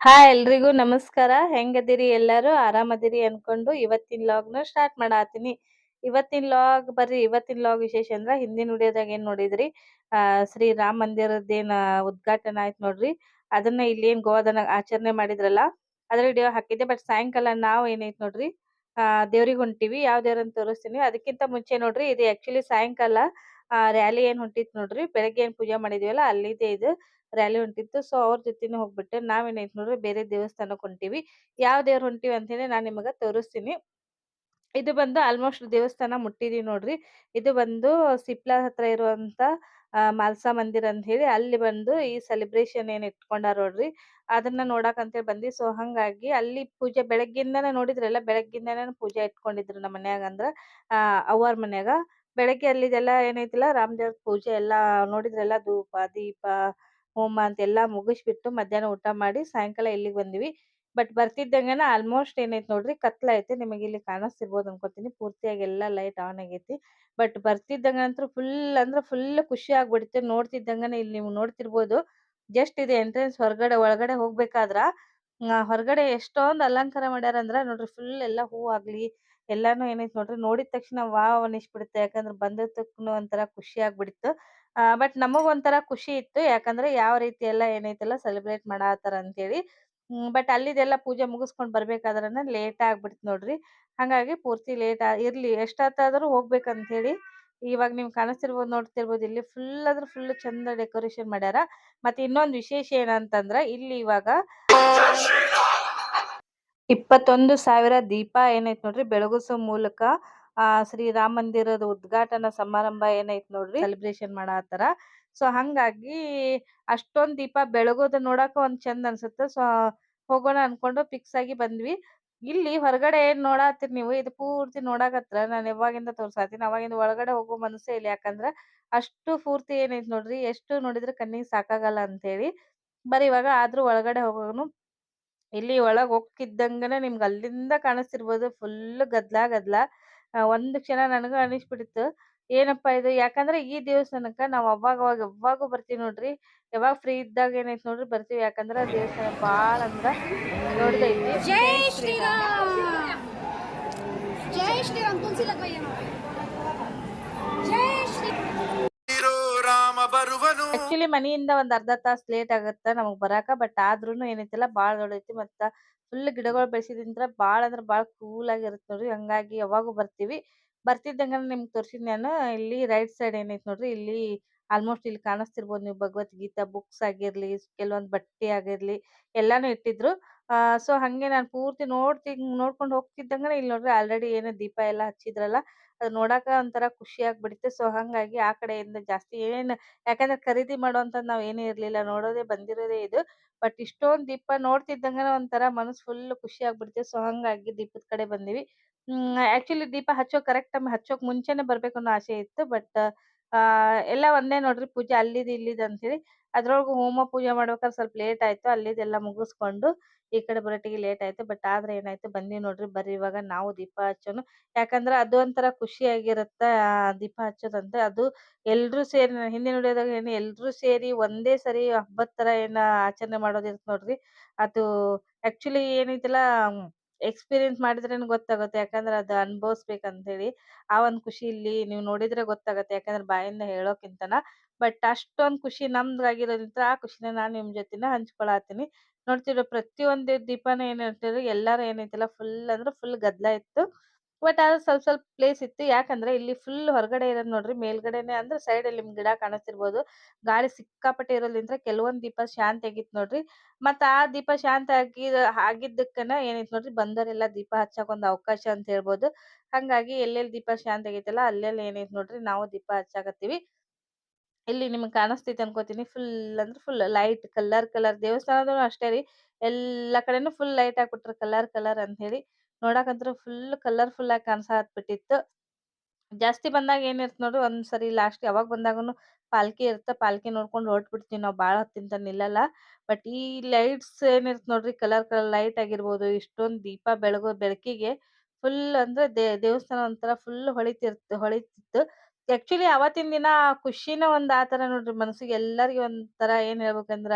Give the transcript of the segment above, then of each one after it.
Hi ಎಲ್ರಿಗೂ ನಮಸ್ಕಾರ. ಹೆಂಗದಿರಿ ಎಲ್ಲರೂ? ಆರಾಮದಿರಿ ಅನ್ಕೊಂಡು ಇವತ್ತಿನ ಲಾಗ್ನ ಸ್ಟಾರ್ಟ್ ಮಾಡಾತೀನಿ. ಇವತ್ತಿನ ಲಾಗ್ ಬರ್ರಿ, ಇವತ್ತಿನ ಲಾಗ್ ವಿಶೇಷ ಅಂದ್ರ ಹಿಂದಿನ ವಿಡಿಯೋದಾಗ ಏನ್ ನೋಡಿದ್ರಿ? ಆ, ಶ್ರೀ ರಾಮ ಮಂದಿರದ್ದೇನ ಉದ್ಘಾಟನೆ ಆಯ್ತು ನೋಡ್ರಿ. ಅದನ್ನ ಇಲ್ಲಿ ಏನ್ ಗೋವಾದನ ಆಚರಣೆ ಮಾಡಿದ್ರಲ್ಲ, ಅದ್ರ ವಿಡಿಯೋ ಹಾಕಿದ್ದೆ. ಬಟ್ ಸಾಯಂಕಾಲ ನಾವ್ ಏನೈತ್ ನೋಡ್ರಿ? ಆ, ದೇವ್ರಿಗೆ ಹೊಂಟಿವಿ. ಯಾವ ದೇವ್ರ ಅಂತ ತೋರಿಸ್ತೀನಿ? ಅದಕ್ಕಿಂತ ಮುಂಚೆ ನೋಡ್ರಿ, ಇದು ಆಕ್ಚುಲಿ ಸಾಯಂಕಾಲ, ಆ ರ್ಯಾಲಿ ಏನ್ ಹೊಂಟಿತ್ ನೋಡ್ರಿ? ಬೆಳಗ್ಗೆ ಏನ್ ಪೂಜೆ ಮಾಡಿದ್ವಲ್ಲ, ಅಲ್ಲಿದೆ ಇದು. ರ್ಯಾಲಿ ಹೊಂಟಿತ್ತು. ಸೊ, ಅವ್ರ ಜೊತೆನೆ ಹೋಗ್ಬಿಟ್ಟೆ ನಾವೇನೈತ್ ನೋಡ್ರಿ ಬೇರೆ ದೇವಸ್ಥಾನಕ್ ಹೊಂಟಿವಿ. ಯಾವ ದೇವ್ರ ಹೊಂಟಿವಿ ಅಂತ ಹೇಳಿ ನಾನ್ ನಿಮಗ ತೋರಿಸ್ತೀನಿ. ಇದು ಬಂದು ಆಲ್ಮೋಸ್ಟ್ ದೇವಸ್ಥಾನ ಮುಟ್ಟಿದೀವಿ ನೋಡ್ರಿ. ಇದು ಬಂದು ಸಿಪ್ಲಾ ಹತ್ರ ಇರುವಂತ ಮಾಲ್ಸಾ ಮಂದಿರ್ ಅಂತ ಹೇಳಿ ಅಲ್ಲಿ ಬಂದು ಈ ಸೆಲೆಬ್ರೇಷನ್ ಏನ್ ಇಟ್ಕೊಂಡಾರ ನೋಡ್ರಿ. ಅದನ್ನ ನೋಡಾಕ್ ಅಂತೇಳಿ ಬಂದ್ವಿ. ಸೊ, ಹಂಗಾಗಿ ಅಲ್ಲಿ ಪೂಜೆ ಬೆಳಗ್ಗಿಂದನೇ ನೋಡಿದ್ರಲ್ಲ, ಬೆಳಗ್ಗಿಂದನೇ ಪೂಜೆ ಇಟ್ಕೊಂಡಿದ್ರು ನಮ್ಮ ಮನ್ಯಾಗ ಅಂದ್ರ, ಆ, ಅವ್ವಾರ್ ಮನ್ಯಾಗ. ಬೆಳಗ್ಗೆ ಅಲ್ಲಿದೆಲ್ಲ ಏನೈತಿಲ್ಲ ರಾಮದೇವ್ರ ಪೂಜೆ ಎಲ್ಲಾ ನೋಡಿದ್ರಲ್ಲ, ಧೂಪ, ದೀಪ ಹೋಮ ಮುಗಿಸಿ ಮುಗಿಸ್ಬಿಟ್ಟು ಮಧ್ಯಾಹ್ನ ಊಟ ಮಾಡಿ ಸಾಯಂಕಾಲ ಇಲ್ಲಿಗೆ ಬಂದ್ವಿ. ಬಟ್ ಬರ್ತಿದ್ದಂಗೆನ ಆಲ್ಮೋಸ್ಟ್ ಏನೈತೆ ನೋಡ್ರಿ ಕತ್ಲೈತೆ ನಿಮಗೆ ಇಲ್ಲಿ ಕಾಣಿಸ್ತಿರ್ಬೋದು ಅನ್ಕೋತೀನಿ. ಪೂರ್ತಿಯಾಗಿ ಎಲ್ಲಾ ಲೈಟ್ ಆನ್ ಆಗೈತಿ. ಬಟ್ ಬರ್ತಿದ್ದಂಗಂತೂ ಫುಲ್ ಅಂದ್ರ ಫುಲ್ ಖುಷಿ ಆಗ್ಬಿಡುತ್ತೆ ನೋಡ್ತಿದ್ದಂಗನ ಇಲ್ಲಿ ನೀವು ನೋಡ್ತಿರ್ಬೋದು. ಜಸ್ಟ್ ಇದು ಎಂಟ್ರೆನ್ಸ್ ಹೊರಗಡೆ ಒಳಗಡೆ ಹೋಗ್ಬೇಕಾದ್ರ ಹೊರಗಡೆ ಎಷ್ಟೊಂದು ಅಲಂಕಾರ ಮಾಡ್ಯಾರ ಅಂದ್ರ ನೋಡ್ರಿ ಫುಲ್ ಎಲ್ಲಾ ಹೂ ಆಗ್ಲಿ, ಎಲ್ಲಾನು ಏನೈತಿ ನೋಡ್ರಿ ನೋಡಿದ ತಕ್ಷಣ ವಾವ್ ಅನಿಸ್ಬಿಡುತ್ತೆ ಯಾಕಂದ್ರ ತಕ್ಷಣ ಒಂಥರ ಖುಷಿ ಆಗ್ಬಿಡಿತ್ತು ಆ, ಬಟ್ ನಮಗ್ ಒಂಥರ ಖುಷಿ ಇತ್ತು. ಯಾಕಂದ್ರೆ ಯಾವ ರೀತಿ ಎಲ್ಲ ಏನೈತಲ್ಲ ಸೆಲೆಬ್ರೇಟ್ ಮಾಡಾತಾರ ಅಂತೇಳಿ. ಹೇಳಿ ಬಟ್ ಅಲ್ಲಿದೆಲ್ಲ ಪೂಜೆ ಮುಗಿಸ್ಕೊಂಡ್ ಬರ್ಬೇಕಾದ್ರನ ಲೇಟ್ ಆಗ್ಬಿಡ್ತು ನೋಡ್ರಿ. ಹಂಗಾಗಿ ಪೂರ್ತಿ ಲೇಟ್ ಇರ್ಲಿ ಎಷ್ಟಾದ್ರೂ ಹೋಗ್ಬೇಕಂತ ಹೇಳಿ ಇವಾಗ ನಿಮ್ ಕಾಣಿಸ್ತಿರ್ಬೋದು, ನೋಡ್ತಿರ್ಬೋದು, ಇಲ್ಲಿ ಫುಲ್ ಅಂದ್ರೆ ಫುಲ್ ಚಂದ ಡೆಕೋರೇಷನ್ ಮಾಡ್ಯಾರ. ಮತ್ತೆ ಇನ್ನೊಂದ್ ವಿಶೇಷ ಏನಂತಂದ್ರ ಇಲ್ಲಿ ಇವಾಗ ಇಪ್ಪತ್ತೊಂದು ಸಾವಿರ ದೀಪ ಏನೈತ್ ನೋಡ್ರಿ, ಬೆಳಗಿಸೋ ಮೂಲಕ ಆ ಶ್ರೀ ರಾಮ ಮಂದಿರದ ಉದ್ಘಾಟನಾ ಸಮಾರಂಭ ಏನೈತಿ ನೋಡ್ರಿ? ಸೆಲೆಬ್ರೇಷನ್ ಮಾಡಾತಾರ ಸೊ ಹಂಗಾಗಿ ಅಷ್ಟೊಂದ್ ದೀಪ ಬೆಳಗೋದ ನೋಡಾಕ ಒಂದ್ ಚಂದ ಅನ್ಸುತ್ತೆ. ಸೊ ಹೋಗೋಣ ಅನ್ಕೊಂಡು ಫಿಕ್ಸ್ ಆಗಿ ಬಂದ್ವಿ. ಇಲ್ಲಿ ಹೊರಗಡೆ ಏನ್ ನೋಡಾತಿರ್ ನೀವು? ಇದು ಪೂರ್ತಿ ನೋಡಾಕತ್ರ ನಾನು ಯಾವಾಗಿಂದ ತೋರ್ಸಾತೀನಿ ಅವಾಗಿಂದ ಒಳಗಡೆ ಹೋಗೋ ಮನಸ್ಸೇ ಇಲ್ಲ. ಯಾಕಂದ್ರ ಅಷ್ಟು ಪೂರ್ತಿ ಏನೈತ್ ನೋಡ್ರಿ? ಎಷ್ಟು ನೋಡಿದ್ರೆ ಕಣ್ಣಿಗೆ ಸಾಕಾಗಲ್ಲ ಅಂತ ಹೇಳಿ ಬರೀ ಇವಾಗ ಆದ್ರೂ ಒಳಗಡೆ ಹೋಗೋನು. ಇಲ್ಲಿ ಒಳಗ್ ಹೋಗ್ತಿದ್ದಂಗನೆ ನಿಮ್ಗ್ ಅಲ್ಲಿಂದ ಕಾಣಿಸ್ತಿರ್ಬೋದು. ಫುಲ್ ಗದ್ಲಾ ಗದ್ಲಾ. ಒಂದ್ ಕ್ಷಣ ನನಗೂ ಅನಿಸ್ಬಿಟ್ಟಿತ್ತು ಏನಪ್ಪಾ ಇದು? ಯಾಕಂದ್ರೆ ಈ ದೇವಸ್ಥಾನಕ್ಕ ನಾವ್ ಅವಾಗ ಅವಾಗ ಯಾವಾಗೂ ಬರ್ತೀವಿ ನೋಡ್ರಿ. ಯಾವಾಗ ಫ್ರೀ ಇದ್ದಾಗ ಏನೈತ್ ನೋಡ್ರಿ ಬರ್ತೀವಿ. ಯಾಕಂದ್ರ ದೇವಸ್ಥಾನ ಬಾಳ ಅಂದ್ರ ದೊಡ್ಡದೈತಿ ಆಕ್ಚುಲಿ ಮನೆಯಿಂದ ಒಂದ್ ಅರ್ಧ ತಾಸ್ ಲೇಟ್ ಆಗತ್ತ ನಮಗ್ ಬರಾಕ ಬಟ್ ಆದ್ರೂನು ಏನೈತಿಲ್ಲ ಬಾಳ ದೊಡ್ಡೈತಿ ಮತ್ತ ಫುಲ್ ಗಿಡಗಳು ಬೆಳೆಸಿದಿಂದ್ರ ಬಾಳ ಅಂದ್ರ ಬಾಳ ಕೂಲ್ ಆಗಿರುತ್ತೆ ನೋಡ್ರಿ. ಹಂಗಾಗಿ ಯಾವಾಗೂ ಬರ್ತೀವಿ. ಬರ್ತಿದ್ದಂಗ ನಿಮ್ಗೆ ತೋರ್ಸಿದ್ ನಾನು. ಇಲ್ಲಿ ರೈಟ್ ಸೈಡ್ ಏನೈತಿ ನೋಡ್ರಿ, ಇಲ್ಲಿ ಆಲ್ಮೋಸ್ಟ್ ಇಲ್ಲಿ ಕಾಣಿಸ್ತಿರ್ಬೋದು ನೀವು ಭಗವದ್ಗೀತಾ ಬುಕ್ಸ್ ಆಗಿರ್ಲಿ, ಕೆಲವೊಂದ್ ಬಟ್ಟೆ ಆಗಿರ್ಲಿ, ಎಲ್ಲಾನು ಇಟ್ಟಿದ್ರು. ಆ ಸೊ ಹಂಗೆ ನಾನ್ ಪೂರ್ತಿ ನೋಡ್ತಿ, ನೋಡ್ಕೊಂಡ್ ಹೋಗ್ತಿದ್ದಂಗ ಇಲ್ಲಿ ನೋಡ್ರಿ. ಆಲ್ರೆಡಿ ಏನೋ ದೀಪ ಎಲ್ಲಾ ಹಚ್ಚಿದ್ರಲ್ಲ ಅದ್ ನೋಡಾಕ ಒಂಥರ ಖುಷಿ ಆಗ್ಬಿಡುತ್ತೆ. ಸೊ, ಹಂಗಾಗಿ ಆ ಕಡೆಯಿಂದ ಜಾಸ್ತಿ ಏನ್, ಯಾಕಂದ್ರೆ ಖರೀದಿ ಮಾಡುವಂತದ್ ನಾವ್ ಏನು ಇರ್ಲಿಲ್ಲ, ನೋಡೋದೇ ಬಂದಿರೋದೇ ಇದು. ಬಟ್ ಇಷ್ಟೊಂದ್ ದೀಪ ನೋಡ್ತಿದ್ದಂಗನ ಒಂಥರ ಮನಸ್ ಫುಲ್ ಖುಷಿ ಆಗ್ಬಿಡುತ್ತೆ. ಸೊ, ಹಂಗಾಗಿ ದೀಪದ ಕಡೆ ಬಂದಿವಿ. ಹ್ಮ್ ಆಕ್ಚುಲಿ ದೀಪ ಹಚ್ಚೋ ಕರೆಕ್ಟ್ ಟೈಮ್ ಹಚ್ಚೋಕ್ ಮುಂಚೆನೆ ಬರ್ಬೇಕು ಅನ್ನೋ ಆಸೆ ಇತ್ತು. ಬಟ್ ಆ, ಎಲ್ಲ ಒಂದೇ ನೋಡ್ರಿ ಪೂಜೆ ಅಲ್ಲಿದ್ ಇಲ್ಲಿದ್ ಅಂತ ಹೇಳಿ ಅದ್ರೊಳಗು ಹೋಮ ಪೂಜೆ ಮಾಡ್ಬೇಕಾದ್ರೆ ಸ್ವಲ್ಪ ಲೇಟ್ ಆಯ್ತು ಅಲ್ಲಿದೆಲ್ಲ ಮುಗಿಸ್ಕೊಂಡು ಈ ಕಡೆ ಬರೋಟಿಗೆ ಲೇಟ್ ಆಯ್ತು. ಬಟ್ ಆದ್ರೆ ಏನಾಯ್ತು ಬಂದಿ ನೋಡ್ರಿ, ಬರ್ರಿ ಇವಾಗ ನಾವು ದೀಪ ಹಚ್ಚೋನು. ಯಾಕಂದ್ರ ಅದು ಒಂಥರ ಖುಷಿಯಾಗಿರತ್ತ, ಆ ದೀಪ ಹಚ್ಚೋದಂತೆ ಅದು ಎಲ್ರು ಸೇರಿ ಹಿಂದೆ ಹಿಂದಿನ ವಿಡಿಯೋದಾಗ ಏನು ಎಲ್ರು ಸೇರಿ ಒಂದೇ ಸರಿ ಹಬ್ಬದ್ ತರ ಏನ ಆಚರಣೆ ಮಾಡೋದಿರತ್ ನೋಡ್ರಿ. ಅದು ಆಕ್ಚುಲಿ ಏನೈತಿಲ್ಲ ಎಕ್ಸ್ಪೀರಿಯನ್ಸ್ ಮಾಡಿದ್ರೇನೆ ಗೊತ್ತಾಗುತ್ತೆ? ಯಾಕಂದ್ರೆ ಅದು ಅನುಭವಿಸ್ಬೇಕಂತ ಹೇಳಿ ಆ ಒಂದು ಖುಷಿ ಇಲ್ಲಿ ನೀವು ನೋಡಿದ್ರೆ ಗೊತ್ತಾಗುತ್ತೆ, ಯಾಕಂದ್ರೆ ಬಾಯಿಂದ ಹೇಳೋಕ್ಕಿಂತನ. ಬಟ್ ಅಷ್ಟೊಂದು ಖುಷಿ ನಮ್ದಾಗಿರೋದ್ರಿಂದ ಆ ಖುಷಿನ ನಾನು ನಿಮ್ ಜೊತೆನ ಹಂಚ್ಕೊಳತೀನಿ ನೋಡ್ತಿರೋ ಪ್ರತಿಯೊಂದು ದೀಪನ ಏನ್ ಹೇಳ್ತಿದ್ರು? ಎಲ್ಲಾರು ಏನೈತಿಲ್ಲ? ಫುಲ್ ಅಂದ್ರೆ ಫುಲ್ ಗದ್ದಲ ಇತ್ತು. ಬಟ್ ಆದ್ರೆ ಸ್ವಲ್ಪ ಸ್ವಲ್ಪ ಪ್ಲೇಸ್ ಇತ್ತು. ಯಾಕಂದ್ರೆ ಇಲ್ಲಿ ಫುಲ್ ಹೊರಗಡೆ ಇರೋದ್ ನೋಡ್ರಿ, ಮೇಲ್ಗಡೆನೆ ಅಂದ್ರೆ ಸೈಡ್ ಅಲ್ಲಿ ನಿಮ್ ಗಿಡ ಕಾಣಿಸ್ತಿರ್ಬೋದು. ಗಾಳಿ ಸಿಕ್ಕಾಪಟ್ಟೆ ಇರೋದ್ರಿಂದ ಕೆಲವೊಂದ್ ದೀಪ ಶಾಂತಿ ಆಗಿತ್ತು ನೋಡ್ರಿ. ಮತ್ತ ಆ ದೀಪ ಶಾಂತ ಆಗಿ, ಆಗಿದ್ದಕ್ಕನ ಏನೈತ್ ನೋಡ್ರಿ ಬಂದವರೆಲ್ಲ ದೀಪ ಹಚ್ಚಕ್ ಒಂದ್ ಅವಕಾಶ ಅಂತ ಹೇಳ್ಬೋದು. ಹಂಗಾಗಿ ಎಲ್ಲೆಲ್ಲಿ ದೀಪ ಶಾಂತ ಆಗೈತಲ್ಲ, ಅಲ್ಲೆಲ್ಲ ಏನೈತ್ ನೋಡ್ರಿ, ನಾವು ದೀಪ ಹಚ್ಚಾಕತ್ತೀವಿ. ಇಲ್ಲಿ ನಿಮ್ಗೆ ಕಾಣಿಸ್ತೈತಿ ಅನ್ಕೋತೀನಿ. ಫುಲ್ ಅಂದ್ರೆ ಫುಲ್ ಲೈಟ್ ಕಲರ್ ಕಲರ್ ದೇವಸ್ಥಾನದೂ ಅಷ್ಟೇ ರೀ. ಎಲ್ಲಾ ಕಡೆನೂ ಫುಲ್ ಲೈಟ್ ಹಾಕ್ಬಿಟ್ರು ಕಲರ್ ಕಲರ್ ಅಂತ ಹೇಳಿ. ನೋಡಕಂತ್ರ ಫುಲ್ ಕಲರ್ಫುಲ್ ಆಗಿ ಕಾಣ್ಸಾತ್ಬಿಟ್ಟಿತ್ತು ಜಾಸ್ತಿ ಬಂದಾಗ ಏನಿರ್ತ ನೋಡ್ರಿ ಒಂದ್ ಸರಿ ಲಾಸ್ಟ್ ಯಾವಾಗ ಬಂದಾಗನು ಪಾಲ್ಕಿ ಇರುತ್ತೆ ಪಾಲ್ಕಿ ನೋಡ್ಕೊಂಡು ಹೊರಟ್ಬಿಡ್ತೀವಿ ನಾವ್ ಭಾಳ ಹೊತ್ತಿಂತ ನಿಲ್ಲಲ್ಲ. ಬಟ್ ಈ ಲೈಟ್ಸ್ ಏನಿರ್ತ ನೋಡ್ರಿ ಕಲರ್ ಕಲರ್ ಲೈಟ್ ಆಗಿರ್ಬೋದು ಇಷ್ಟೊಂದು ದೀಪ ಬೆಳಗೋ ಬೆಳಕಿಗೆ ಫುಲ್ ಅಂದ್ರೆ ದೇ ದೇವಸ್ಥಾನ ಒಂಥರ ಫುಲ್ ಹೊಳಿತಿರ್ತ ಹೊಳಿತಿತ್ತು. ಆಕ್ಚುಲಿ ಅವತ್ತಿನ ದಿನ ಖುಷಿನ ಒಂದ್ ಆತರ ನೋಡ್ರಿ ಮನಸ್ಸಿಗೆ ಎಲ್ಲರಿಗೂ ಒಂಥರ ಏನ್ ಹೇಳ್ಬೇಕಂದ್ರ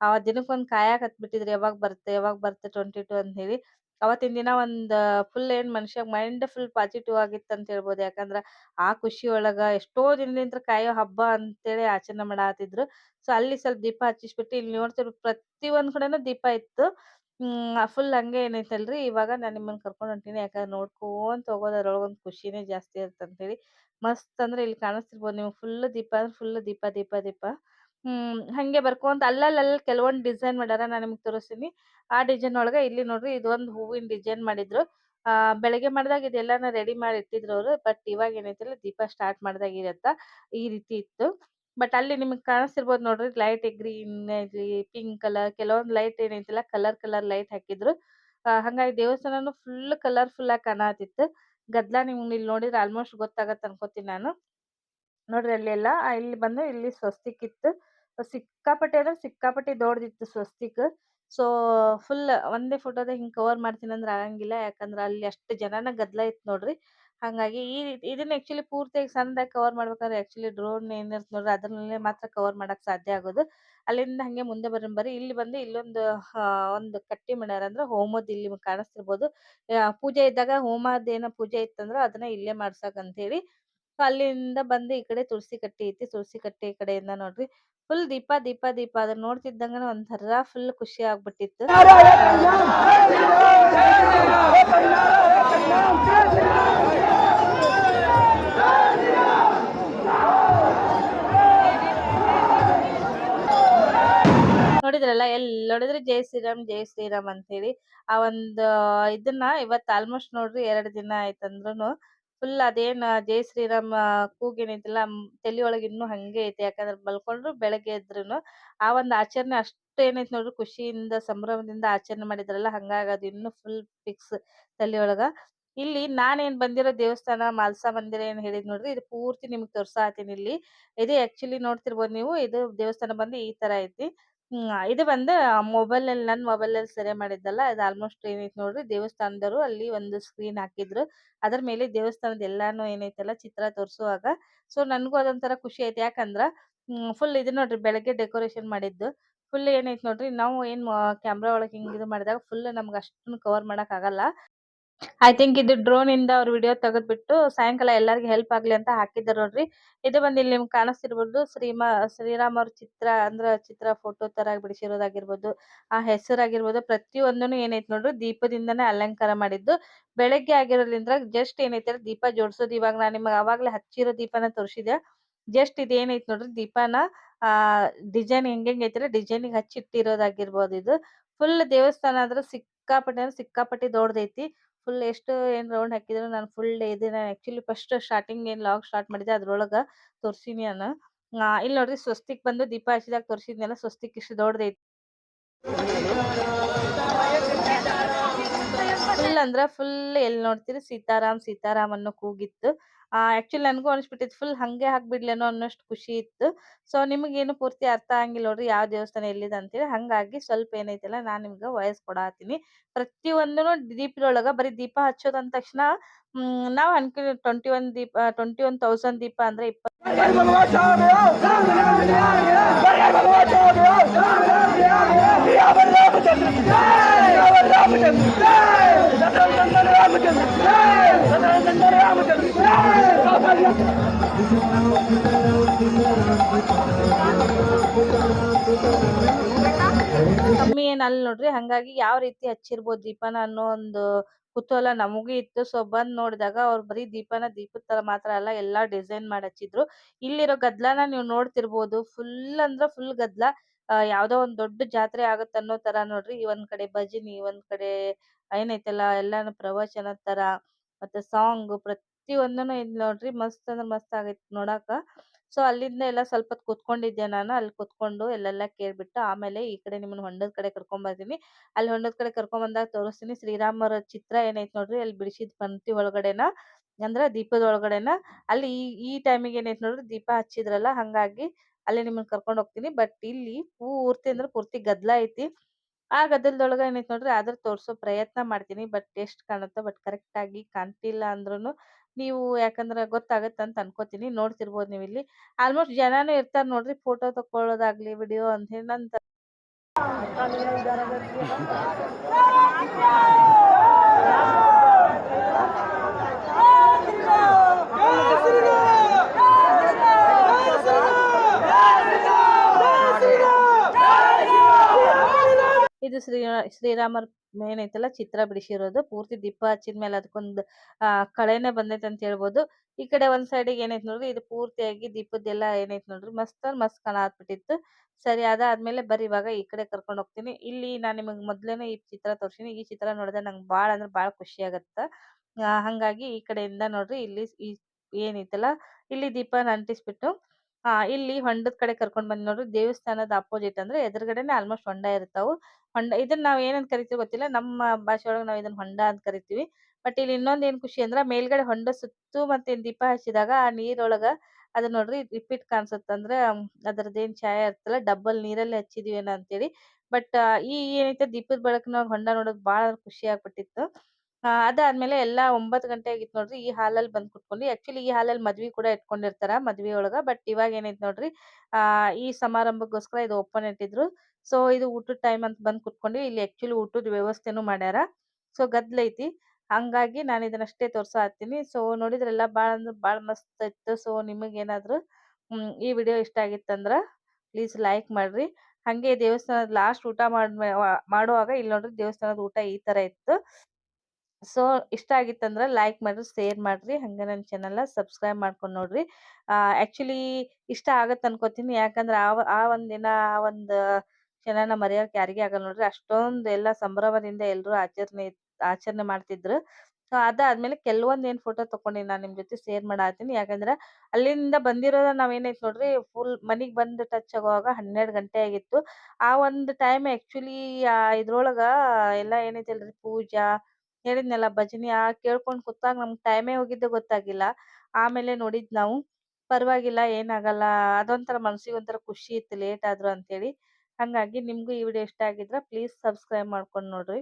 ಆ ದಿನಕ್ಕೊಂದ್ ಕಾಯಕ್ ಹತ್ಬಿಟ್ಟಿದ್ರಿ ಯಾವಾಗ ಬರುತ್ತೆ ಯಾವಾಗ ಬರುತ್ತೆ 22 ಅಂತ ಹೇಳಿ. ಅವತ್ತಿನ ದಿನ ಒಂದ್ ಫುಲ್ ಏನ್ ಮನುಷ್ಯ ಮೈಂಡ್ ಫುಲ್ ಪಾಸಿಟಿವ್ ಆಗಿತ್ತು ಅಂತ ಹೇಳ್ಬೋದು. ಯಾಕಂದ್ರ ಆ ಖುಷಿ ಒಳಗ ಎಷ್ಟೋ ದಿನದಿಂದ ಕಾಯೋ ಹಬ್ಬ ಅಂತೇಳಿ ಆಚರಣೆ ಮಾಡಾತಿದ್ರು. ಸೊ ಅಲ್ಲಿ ಸ್ವಲ್ಪ ದೀಪ ಹಚ್ಚಿಸ್ಬಿಟ್ಟು ಇಲ್ಲಿ ನೋಡ್ತಿರ್ ಪ್ರತಿ ಒಂದ್ ಕಡೆನೂ ದೀಪ ಇತ್ತು. ಹ್ಮ್ ಫುಲ್ ಹಂಗೆ ಏನೈತಲ್ರಿ ಇವಾಗ ನಾನ್ ನಿಮ್ಮನ್ನ ಕರ್ಕೊಂಡ್ ಹೊಂಟೀನಿ. ಯಾಕಂದ್ರೆ ನೋಡ್ಕೊಂತ ಹೋಗೋದ್ರೊಳಗೊಂದ್ ಖುಷಿನೇ ಜಾಸ್ತಿ ಇರುತ್ತೆ ಅಂತ ಹೇಳಿ. ಮಸ್ತ್ ಅಂದ್ರೆ ಇಲ್ಲಿ ಕಾಣಿಸ್ತಿರ್ಬೋದು ನಿಮ್ಗೆ ಫುಲ್ ದೀಪ ಅಂದ್ರೆ ಫುಲ್ ದೀಪ ದೀಪ ದೀಪ. ಹ್ಮ್, ಹಂಗೆ ಬರ್ಕೊಂತ ಅಲ್ಲಲ್ಲ ಕೆಲವೊಂದ್ ಡಿಸೈನ್ ಮಾಡ್ಯಾರ ನಾ ನಿಮ್ಗ್ ತೋರಿಸ್ತೀನಿ. ಆ ಡಿಸೈನ್ ಒಳಗ ಇಲ್ಲಿ ನೋಡ್ರಿ ಇದೊಂದ್ ಹೂವಿನ ಡಿಸೈನ್ ಮಾಡಿದ್ರು. ಆ, ಬೆಳಗ್ಗೆ ಮಾಡ್ದಾಗ ಇದೆಲ್ಲಾನ ರೆಡಿ ಮಾಡಿ ಇಟ್ಟಿದ್ರು ಅವ್ರು. ಬಟ್ ಇವಾಗ ಏನೈತಿಲ್ಲ ದೀಪ ಸ್ಟಾರ್ಟ್ ಮಾಡ್ದಾಗ ಇರತ್ತ ಈ ರೀತಿ ಇತ್ತು. ಬಟ್ ಅಲ್ಲಿ ನಿಮಗ್ ಕಾಣಿಸ್ತಿರ್ಬೋದು ನೋಡ್ರಿ ಲೈಟ್ ಗ್ರೀನ್ ಪಿಂಕ್ ಕಲರ್, ಕೆಲವೊಂದ್ ಲೈಟ್ ಏನೈತಿಲ್ಲ ಕಲರ್ ಕಲರ್ ಲೈಟ್ ಹಾಕಿದ್ರು. ಹಂಗಾಗಿ ದೇವಸ್ಥಾನನು ಫುಲ್ ಕಲರ್‌ಫುಲ್ ಆಗಿ ಕಾಣತಿತ್ತು. ಗದ್ಲಾ ನಿಮ್ಗ್ ಇಲ್ಲಿ ನೋಡಿದ್ರೆ ಆಲ್ಮೋಸ್ಟ್ ಗೊತ್ತಾಗತ್ತೆ ಅನ್ಕೋತೀನಿ ನಾನು. ನೋಡ್ರಿ ಅಲ್ಲೆಲ್ಲಾ ಇಲ್ಲಿ ಬಂದು ಇಲ್ಲಿ ಸ್ವಸ್ತಿಕ್ ಇತ್ತು. ಸಿಕ್ಕಾಪಟ್ಟೆ ಅಂದ್ರೆ ಸಿಕ್ಕಾಪಟ್ಟೆ ದೊಡ್ಡದಿತ್ತು ಸ್ವಸ್ತಿಕ್. ಸೊ ಫುಲ್ ಒಂದೇ ಫೋಟೋದಾಗ ಹಿಂಗ್ ಕವರ್ ಮಾಡ್ತೀನಿ ಅಂದ್ರೆ ಆಗಂಗಿಲ್ಲ. ಯಾಕಂದ್ರೆ ಅಲ್ಲಿ ಅಷ್ಟು ಜನನ ಗದ್ದಲ ಇತ್ತು ನೋಡ್ರಿ. ಹಂಗಾಗಿ ಈ ಇದನ್ನ ಆಕ್ಚುಲಿ ಪೂರ್ತಿಯಾಗಿ ಸಣ್ಣದಾಗಿ ಕವರ್ ಮಾಡ್ಬೇಕಾದ್ರೆ ಆಕ್ಚುಲಿ ಡ್ರೋನ್ ಏನಿರ್ತ್ ನೋಡ್ರಿ, ಅದ್ರಲ್ಲೇ ಮಾತ್ರ ಕವರ್ ಮಾಡಕ್ ಸಾಧ್ಯ ಆಗೋದು. ಅಲ್ಲಿಂದ ಹಂಗೆ ಮುಂದೆ ಬರ್ರಿ ಬರ್ರಿ. ಇಲ್ಲಿ ಬಂದು ಇಲ್ಲೊಂದು ಒಂದು ಕಟ್ಟಿ ಮಾಡ್ಯಾರ ಅಂದ್ರೆ ಹೋಮದ್ ಇಲ್ಲಿ ಕಾಣಿಸ್ತಿರ್ಬೋದು. ಪೂಜೆ ಇದ್ದಾಗ ಹೋಮದ್ದೇನೋ ಪೂಜೆ ಇತ್ತಂದ್ರ ಅದನ್ನ ಇಲ್ಲೇ ಮಾಡ್ಸಕ್ ಅಂತ ಹೇಳಿ. ಅಲ್ಲಿಂದ ಬಂದು ಈ ಕಡೆ ತುಳಸಿ ಕಟ್ಟಿ ಐತಿ. ತುಳಸಿ ಕಟ್ಟೆ ಕಡೆಯಿಂದ ನೋಡ್ರಿ ಫುಲ್ ದೀಪ ದೀಪ ದೀಪ ಅದನ್ನ ನೋಡ್ತಿದ್ದಂಗನ ಒಂಥರ ಫುಲ್ ಖುಷಿ ಆಗ್ಬಿಟ್ಟಿತ್ತು. ನೋಡಿದ್ರಲ್ಲ, ಎಲ್ ನೋಡಿದ್ರೆ ಜೈ ಶ್ರೀರಾಮ್ ಜೈ ಶ್ರೀರಾಮ್ ಅಂತ ಹೇಳಿ. ಆ ಒಂದು ಇದನ್ನ ಇವತ್ತು ಆಲ್ಮೋಸ್ಟ್ ನೋಡ್ರಿ, ಎರಡು ದಿನ ಆಯ್ತಂದ್ರುನು ಫುಲ್ ಅದೇನ್ ಜೈ ಶ್ರೀರಾಮ್ ಕೂಗ್ ಏನೈತಿಲ್ಲ ತಲಿಯೊಳಗ ಇನ್ನು ಹಂಗೆ ಐತಿ. ಯಾಕಂದ್ರೆ ಮಲ್ಕೊಂಡ್ರು ಬೆಳಗ್ಗೆ ಎದ್ರುನು ಆ ಒಂದ್ ಆಚರಣೆ ಅಷ್ಟ್ ಏನೈತ್ ನೋಡ್ರಿ, ಖುಷಿಯಿಂದ, ಸಂಭ್ರಮದಿಂದ ಆಚರಣೆ ಮಾಡಿದ್ರಲ್ಲ ಹಂಗಾಗಿ ಅದು ಇನ್ನು ಫುಲ್ ಫಿಕ್ಸ್ ತಲಿಯೊಳಗ. ಇಲ್ಲಿ ನಾನೇನ್ ಬಂದಿರೋ ದೇವಸ್ಥಾನ, ಮಾಲ್ಸಾ ಮಂದಿರ ಏನ್ ಹೇಳಿದ್ ನೋಡ್ರಿ, ಇದು ಪೂರ್ತಿ ನಿಮ್ಗ್ ತೋರ್ಸಾತೀನಿ ಇಲ್ಲಿ. ಇದು ಆಕ್ಚುಲಿ ನೋಡ್ತಿರ್ಬೋದು ನೀವು, ಇದು ದೇವಸ್ಥಾನ ಬಂದು ಈ ತರ ಐತಿ. ಹ್ಮ್, ಇದು ಬಂದು ಮೊಬೈಲ್‌ನಲ್ಲಿ ನನ್ ಮೊಬೈಲ್‌ನಲ್ಲಿ ಸೆರೆ ಮಾಡಿದ್ದಲ್ಲ. ಇದು ಆಲ್ಮೋಸ್ಟ್ ಏನೈತಿ ನೋಡ್ರಿ, ದೇವಸ್ಥಾನದವರು ಅಲ್ಲಿ ಒಂದು ಸ್ಕ್ರೀನ್ ಹಾಕಿದ್ರು. ಅದ್ರ ಮೇಲೆ ದೇವಸ್ಥಾನದ ಎಲ್ಲಾನು ಏನೈತಲ್ಲ, ಚಿತ್ರ ತೋರಿಸುವಾಗ ಸೊ, ನನ್ಗೂ ಅದೊಂಥರ ಖುಷಿ ಐತಿ ಯಾಕಂದ್ರ ಫುಲ್ ಇದು ನೋಡ್ರಿ, ಬೆಳಗ್ಗೆ ಡೆಕೋರೇಷನ್ ಮಾಡಿದ್ದು. ಫುಲ್ ಏನೈತಿ ನೋಡ್ರಿ, ನಾವು ಏನ್ ಕ್ಯಾಮೆರಾ ಒಳಗೆ ಹಿಂಗ್ ಇದು ಮಾಡಿದಾಗ ಫುಲ್ ನಮ್ಗೆ ಅಷ್ಟನ್ನು ಕವರ್ ಮಾಡಕ್ ಆಗಲ್ಲ. ಐ ಥಿಂಕ್ ಇದು ಡ್ರೋನ್ ಇಂದ ಅವ್ರು ವಿಡಿಯೋ ತೆಗೆದ್ಬಿಟ್ಟು ಸಾಯಂಕಾಲ ಎಲ್ಲರಿಗೂ ಹೆಲ್ಪ್ ಆಗ್ಲಿ ಅಂತ ಹಾಕಿದ್ದಾರೆ ನೋಡ್ರಿ. ಇದು ಬಂದು ಇಲ್ಲಿ ನಿಮ್ಗ್ ಕಾಣಿಸ್ತಿರ್ಬೋದು ಶ್ರೀಮ, ಶ್ರೀರಾಮ್ ಅವ್ರ ಚಿತ್ರ ಅಂದ್ರ ಚಿತ್ರ ಫೋಟೋ ತರ ಬಿಡಿಸಿರೋದಾಗಿರ್ಬೋದು. ಆ ಹೆಸರಾಗಿರ್ಬೋದು ಪ್ರತಿಯೊಂದನ್ನು ಏನೈತೆ ನೋಡ್ರಿ ದೀಪದಿಂದನೇ ಅಲಂಕಾರ ಮಾಡಿದ್ದು. ಬೆಳಗ್ಗೆ ಆಗಿರೋದ್ರಿಂದ ಜಸ್ಟ್ ಏನೈತೆ ದೀಪ ಜೋಡಿಸೋದು ಇವಾಗ ನಾನು ನಿಮಗೆ ಅವಾಗಲೇ ಹಚ್ಚಿರೋ ದೀಪನ ತೋರಿಸಿದೆ ಜಸ್ಟ್ ಇದೇನೈತ್ ನೋಡ್ರಿ ದೀಪನ, ಆ ಡಿಸೈನ್ ಹೆಂಗೆಂಗ್ ಡಿಸೈನಿಂಗ್ ಡಿಸೈನ್‌ಗೆ ಹಚ್ಚಿಟ್ಟಿರೋದಾಗಿರ್ಬೋದು ಇದು. ಫುಲ್ ದೇವಸ್ಥಾನ ಆದ್ರೆ ಸಿಕ್ಕಾಪಟ್ಟೆ ಸಿಕ್ಕಾಪಟ್ಟೆ ದೊಡ್ಡದೈತಿ. ಫುಲ್ ಎಷ್ಟು ಏನ್ ರೌಂಡ್ ಹಾಕಿದ್ರು ನಾನು ಫುಲ್ ಇದನ್ನ ಆಕ್ಚುಲಿ ಫಸ್ಟ್ ಸ್ಟಾರ್ಟಿಂಗ್ ಏನ್ ಲಾಗ್ ಸ್ಟಾರ್ಟ್ ಮಾಡಿದ್ದೆ ಅದ್ರೊಳಗ ತೋರ್ಸಿನಿ ನಾನು. ಆ ಇಲ್ಲಿ ನೋಡ್ರಿ ಸ್ವಸ್ತಿಕ್ ಬಂದು ದೀಪ ಹಚ್ಚಿದಾಗ ತೋರ್ಸಿದ್ನಲ್ಲ, ಸ್ವಸ್ತಿಕ್ ಇಷ್ಟು ದೊಡ್ಡದೈತಿ. ಫುಲ್ ಅಂದ್ರ ಫುಲ್ ಎಲ್ ನೋಡ್ತೀರಿ, ಸೀತಾರಾಮ್ ಸೀತಾರಾಮ್ ಅನ್ನೋ ಕೂಗಿತ್ತು. ಆಕ್ಚುಲಿ ನನಗೂ ಅನಿಸ್ಬಿಟ್ಟಿತ್ತು ಫುಲ್ ಹಂಗೆ ಹಾಕ್ಬಿಡ್ಲೇನೋ ಅನ್ನೋಷ್ಟು ಖುಷಿ ಇತ್ತು. ಸೊ ನಿಮಗೇನು ಪೂರ್ತಿ ಅರ್ಥ ಆಗಿಲ್ಲ ನೋಡ್ರಿ ಯಾವ ದೇವಸ್ಥಾನ ಎಲ್ಲಿದೆ ಅಂತೇಳಿ. ಹಂಗಾಗಿ ಸ್ವಲ್ಪ ಏನೈತಿಲ್ಲ ನಾನ್ ನಿಮ್ಗೆ ವಯಸ್ಸು ಕೊಡಾತೀನಿ ಪ್ರತಿಯೊಂದೂ ದೀಪದೊಳಗ ಬರೀ ದೀಪ ಹಚ್ಚೋದ್ ಅಂದ ತಕ್ಷಣ ನಾವ್ ಅನ್ಕೊಂಡ್ವಿ 21 ದೀಪ 21,000 ದೀಪ ಅಂದ್ರೆ ಇಪ್ಪ ಕಮ್ಮಿ ಏನ್ ಅಲ್ ನೋಡ್ರಿ. ಹಂಗಾಗಿ ಯಾವ ರೀತಿ ಹಚ್ಚಿರ್ಬೋದು ದೀಪನ ಅನ್ನೋ ಒಂದು ಕುತೂಹಲ ನಮಗೂ ಇತ್ತು. ಸೊ ಬಂದ್ ನೋಡಿದಾಗ ಅವ್ರು ಬರೀ ದೀಪನ ದೀಪದ ತರ ಮಾತ್ರ ಅಲ್ಲ, ಎಲ್ಲಾ ಡಿಸೈನ್ ಮಾಡಿ ಹಚ್ಚಿದ್ರು. ಇಲ್ಲಿರೋ ಗದ್ಲಾನ ನೀವು ನೋಡ್ತಿರ್ಬೋದು ಫುಲ್ ಅಂದ್ರ ಫುಲ್ ಗದ್ಲ. ಯಾವ್ದೋ ಒಂದ್ ದೊಡ್ಡ ಜಾತ್ರೆ ಆಗತ್ತ ಅನ್ನೋ ತರ ನೋಡ್ರಿ. ಒಂದ್ ಕಡೆ ಭಜನಿ ಒಂದ್ ಕಡೆ ಏನೈತಲ್ಲ, ಎಲ್ಲಾನು ಪ್ರವಚನ ತರ, ಮತ್ತೆ ಸಾಂಗ್ ಪ್ರತಿಯೊಂದೂನು ಇಲ್ಲಿ ನೋಡ್ರಿ ಮಸ್ತ್ ಅಂದ್ರ ಮಸ್ತ್ ಆಗೈತ್ ನೋಡಾಕ. ಸೊ ಅಲ್ಲಿಂದ ಎಲ್ಲ ಸ್ವಲ್ಪ ಹೊತ್ತು ಕೂತ್ಕೊಂಡಿದ್ದೆ ನಾನು. ಅಲ್ಲಿ ಕೂತ್ಕೊಂಡು ಎಲ್ಲೆಲ್ಲಾ ಕೇಳ್ಬಿಟ್ಟು ಆಮೇಲೆ ಈ ಕಡೆ ನಿಮ್ಮನ್ನ ಹೊಂಡದ ಕಡೆ ಕರ್ಕೊಂಡ್ ಬರ್ತೀನಿ. ಅಲ್ಲಿ ಹೊಂಡದ ಕಡೆ ಕರ್ಕೊಂಡ್ ಬಂದಾಗ ತೋರಿಸ್ತೀನಿ. ಶ್ರೀರಾಮ್ ಅವರ ಚಿತ್ರ ಏನೈತ್ ನೋಡ್ರಿ ಅಲ್ಲಿ ಬಿಡಿಸಿದ್ ಪಂಕ್ತಿ ಒಳಗಡೆನ, ಅಂದ್ರ ದೀಪದ ಒಳಗಡೆನ ಅಲ್ಲಿ ಈ ಈ ಟೈಮಿಗ್ ಏನೈತ್ ನೋಡ್ರಿ ದೀಪ ಹಚ್ಚಿದ್ರಲ್ಲ, ಹಂಗಾಗಿ ಅಲ್ಲಿ ನಿಮ್ಮನ್ನ ಕರ್ಕೊಂಡ್ ಹೋಗ್ತೀನಿ. ಬಟ್ ಇಲ್ಲಿ ಪೂರ್ತಿ ಅಂದ್ರೆ ಪೂರ್ತಿ ಗದ್ಲ ಐತಿ. ಆ ಗದ್ದಲದೊಳಗ ಏನೈತ್ ನೋಡ್ರಿ ಆದ್ರ ತೋರ್ಸೋ ಪ್ರಯತ್ನ ಮಾಡ್ತೀನಿ. ಬಟ್ ಎಷ್ಟ್ ಕಾಣುತ್ತೋ ಬಟ್ ಕರೆಕ್ಟ್ ಆಗಿ ಕಾಣ್ತಿಲ್ಲ ಅಂದ್ರುನು ನೀವು ಯಾಕಂದ್ರೆ ಗೊತ್ತಾಗತ್ತೆ ಅಂತ ಅನ್ಕೋತೀನಿ. ನೋಡ್ತಿರ್ಬೋದು ಇಲ್ಲಿ ಆಲ್ಮೋಸ್ಟ್ ಜನಾನು ಇರ್ತಾರೆ ನೋಡ್ರಿ, ಫೋಟೋ ತಕೊಳ್ಳೋದಾಗ್ಲಿ ವಿಡಿಯೋ ಅಂತ ಹೇಳಿ ನಂತ ಇದು ಶ್ರೀ, ಶ್ರೀರಾಮರ ಏನೈತಲ್ಲ ಚಿತ್ರ ಬಿಡಿಸಿರೋದು. ಪೂರ್ತಿ ದೀಪ ಹಚ್ಚಿದ ಮೇಲೆ ಅದಕ್ಕೊಂದು ಕಳೆನೆ ಬಂದೈತೆ ಅಂತ ಹೇಳ್ಬೋದು. ಈ ಕಡೆ ಒಂದ್ ಸೈಡಿಗೆ ಏನೈತೆ ನೋಡ್ರಿ, ಇದು ಪೂರ್ತಿಯಾಗಿ ದೀಪದ್ದೆಲ್ಲ ಏನೈತೆ ನೋಡ್ರಿ. ಮಸ್ತ್ ಮಸ್ತ್ ಕಾಣಾತ್ಬಿಟ್ಟಿತ್ತು ಸರಿ, ಅದಾದ್ಮೇಲೆ ಬರೀ ಇವಾಗ ಈ ಕಡೆ ಕರ್ಕೊಂಡು ಹೋಗ್ತೀನಿ. ಇಲ್ಲಿ ನಾನು ನಿಮಗೆ ಮೊದ್ಲೇನೆ ಈ ಚಿತ್ರ ತೋರ್ಸಿನಿ. ಈ ಚಿತ್ರ ನೋಡಿದ್ರೆ ನಂಗೆ ಭಾಳ ಅಂದ್ರೆ ಭಾಳ ಖುಷಿ ಆಗತ್ತ. ಹಂಗಾಗಿ ಈ ಕಡೆಯಿಂದ ನೋಡ್ರಿ, ಇಲ್ಲಿ ಈ, ಏನೈತಲ್ಲ, ಇಲ್ಲಿ ದೀಪನ ಅಂಟಿಸ್ಬಿಟ್ಟು ಆ, ಇಲ್ಲಿ ಹೊಂಡದ ಕಡೆ ಕರ್ಕೊಂಡ್ ಬಂದ್ ನೋಡ್ರಿ ದೇವಸ್ಥಾನದ ಅಪೋಸಿಟ್ ಅಂದ್ರೆ ಎದುರುಗಡೆನೆ ಆಲ್ಮೋಸ್ಟ್ ಹೊಂಡ ಇರ್ತಾವು. ಹೊಂಡ ಇದನ್ನ ನಾವ್ ಏನಂತ ಕರಿತೀವಿ ಗೊತ್ತಿಲ್ಲ, ನಮ್ಮ ಭಾಷೆ ಒಳಗ್ ನಾವ್ ಇದನ್ನ ಹೊಂಡ ಅಂತ ಕರಿತೀವಿ. ಬಟ್ ಇಲ್ಲಿ ಇನ್ನೊಂದ್ ಏನ್ ಖುಷಿ ಅಂದ್ರ ಮೇಲ್ಗಡೆ ಹೊಂಡ ಸುತ್ತು ಮತ್ತೆ ದೀಪ ಹಚ್ಚಿದಾಗ ಆ ನೀರೊಳಗ ಅದ್ ನೋಡ್ರಿ ರಿಪೀಟ್ ಕಾಣಿಸುತ್ತ ಅಂದ್ರ ಅದ್ರದ್ದು ಏನ್ ಛಾಯಾ ಇರ್ತಲ್ಲ ಡಬ್ಬಲ್ ನೀರಲ್ಲಿ ಹಚ್ಚಿದೀವಿ ಏನೋ ಅಂತೇಳಿ. ಬಟ್ ಈ ಏನೈತೆ ದೀಪದ ಬೆಳಕಿನ ಹೊಂಡ ನೋಡೋದ್ ಬಹಳ ಖುಷಿ ಆಗ್ಬಿಟ್ಟಿತ್ತು. ಅದಾದ್ಮೇಲೆ ಎಲ್ಲ ಒಂಬತ್ತು ಗಂಟೆ ಆಗಿತ್ತು ನೋಡ್ರಿ, ಈ ಹಾಲಲ್ಲಿ ಬಂದ್ ಕುತ್ಕೊಂಡ್ವಿ ಆಕ್ಚುಲಿ ಈ ಹಾಲಲ್ಲಿ ಮದ್ವಿ ಕೂಡ ಇಟ್ಕೊಂಡಿರ್ತಾರ ಮದ್ವಿ ಒಳಗ ಬಟ್ ಇವಾಗ ಏನೈತ್ ನೋಡ್ರಿ, ಆ, ಈ ಸಮಾರಂಭಕ್ಕೋಸ್ಕರ ಇದು ಓಪನ್ ಇಟ್ಟಿದ್ರು. ಸೊ ಇದು ಊಟದ ಟೈಮ್ ಅಂತ ಬಂದ್ ಕುತ್ಕೊಂಡ್ವಿ ಇಲ್ಲಿ ಆಕ್ಚುಲಿ ಊಟದ ವ್ಯವಸ್ಥೆನೂ ಮಾಡ್ಯಾರ. ಸೊ ಗದ್ಲ ಐತಿ. ಹಂಗಾಗಿ ನಾನು ಇದನ್ನ ಅಷ್ಟೇ ತೋರ್ಸಾ ಹತ್ತೀನಿ. ಸೊ ನೋಡಿದ್ರೆಲ್ಲ ಬಾಳ ಅಂದ್ರೆ ಭಾಳ ಮಸ್ತ್ ಇತ್ತು. ಸೊ ನಿಮಗ್ ಏನಾದ್ರು, ಹ್ಮ್, ಈ ವಿಡಿಯೋ ಇಷ್ಟ ಆಗಿತ್ತಂದ್ರ ಪ್ಲೀಸ್ ಲೈಕ್ ಮಾಡ್ರಿ. ಹಂಗೆ ದೇವಸ್ಥಾನದ ಲಾಸ್ಟ್ ಊಟ ಮಾಡ್ ಮಾಡುವಾಗ ಇಲ್ಲಿ ನೋಡ್ರಿ ದೇವಸ್ಥಾನದ ಊಟ ಈ ತರ ಇತ್ತು. ಸೊ, ಇಷ್ಟ ಆಗಿತ್ತಂದ್ರ ಲೈಕ್ ಮಾಡ್ರಿ, ಶೇರ್ ಮಾಡ್ರಿ. ಹಂಗೆ ನನ್ನ ಚಾನೆಲ್ ಸಬ್ಸ್ಕ್ರೈಬ್ ಮಾಡ್ಕೊಂಡ್ ನೋಡ್ರಿ. ಆ, ಆಕ್ಚುಲಿ ಇಷ್ಟ ಆಗತ್ ಅನ್ಕೋತೀನಿ. ಯಾಕಂದ್ರ ಆ ಆ ಒಂದ್ ದಿನ, ಆ ಒಂದ್ ಕ್ಷಣನ ಮರೆಯೋಕ್ ಯಾರಿಗೆ ಆಗಲ್ಲ ನೋಡ್ರಿ. ಅಷ್ಟೊಂದ್ ಎಲ್ಲಾ ಸಂಭ್ರಮದಿಂದ ಎಲ್ಲರೂ ಆಚರಣೆ ಆಚರಣೆ ಮಾಡ್ತಿದ್ರು. ಸೊ, ಅದಾದ್ಮೇಲೆ ಕೆಲವೊಂದ್ ಏನ್ ಫೋಟೋ ತಕೊಂಡಿನಿ ನಾನ್ ನಿಮ್ ಜೊತೆ ಶೇರ್ ಮಾಡತ್ತೀನಿ ಯಾಕಂದ್ರ ಅಲ್ಲಿಂದ ಬಂದಿರೋದ ನಾವ್ ಏನೈತ್ ನೋಡ್ರಿ, ಫುಲ್ ಮನಿಗ್ ಬಂದ್ ಟಚ್ ಆಗುವಾಗ ಹನ್ನೆರಡು ಗಂಟೆ ಆಗಿತ್ತು. ಆ ಒಂದ್ ಟೈಮ್ ಆಕ್ಚುಲಿ ಇದ್ರೊಳಗ ಎಲ್ಲಾ ಏನೈತಲ್ರಿ ಪೂಜಾ ಹೇಳಿದ್ನಲ್ಲ ಭಜನಿ, ಆ ಕೇಳ್ಕೊಂಡ್ ಕೂತಾಗ ನಮ್ಗ್ ಏ ಹೋಗಿದ್ದೆ ಗೊತ್ತಾಗಿಲ್ಲ. ಆಮೇಲೆ ನೋಡಿದ್ ನಾವು, ಪರವಾಗಿಲ್ಲ, ಏನಾಗಲ್ಲ, ಅದೊಂಥರ ಮನ್ಸಿಗೆ ಒಂಥರ ಖುಷಿ ಇತ್ತು ಲೇಟ್ ಆದ್ರು ಅಂತೇಳಿ. ಹಂಗಾಗಿ ನಿಮ್ಗೂ ಈ ವಿಡಿಯೋ ಇಷ್ಟ ಆಗಿದ್ರೆ ಪ್ಲೀಸ್ ಸಬ್ಸ್ಕ್ರೈಬ್ ಮಾಡ್ಕೊಂಡ್ ನೋಡ್ರಿ.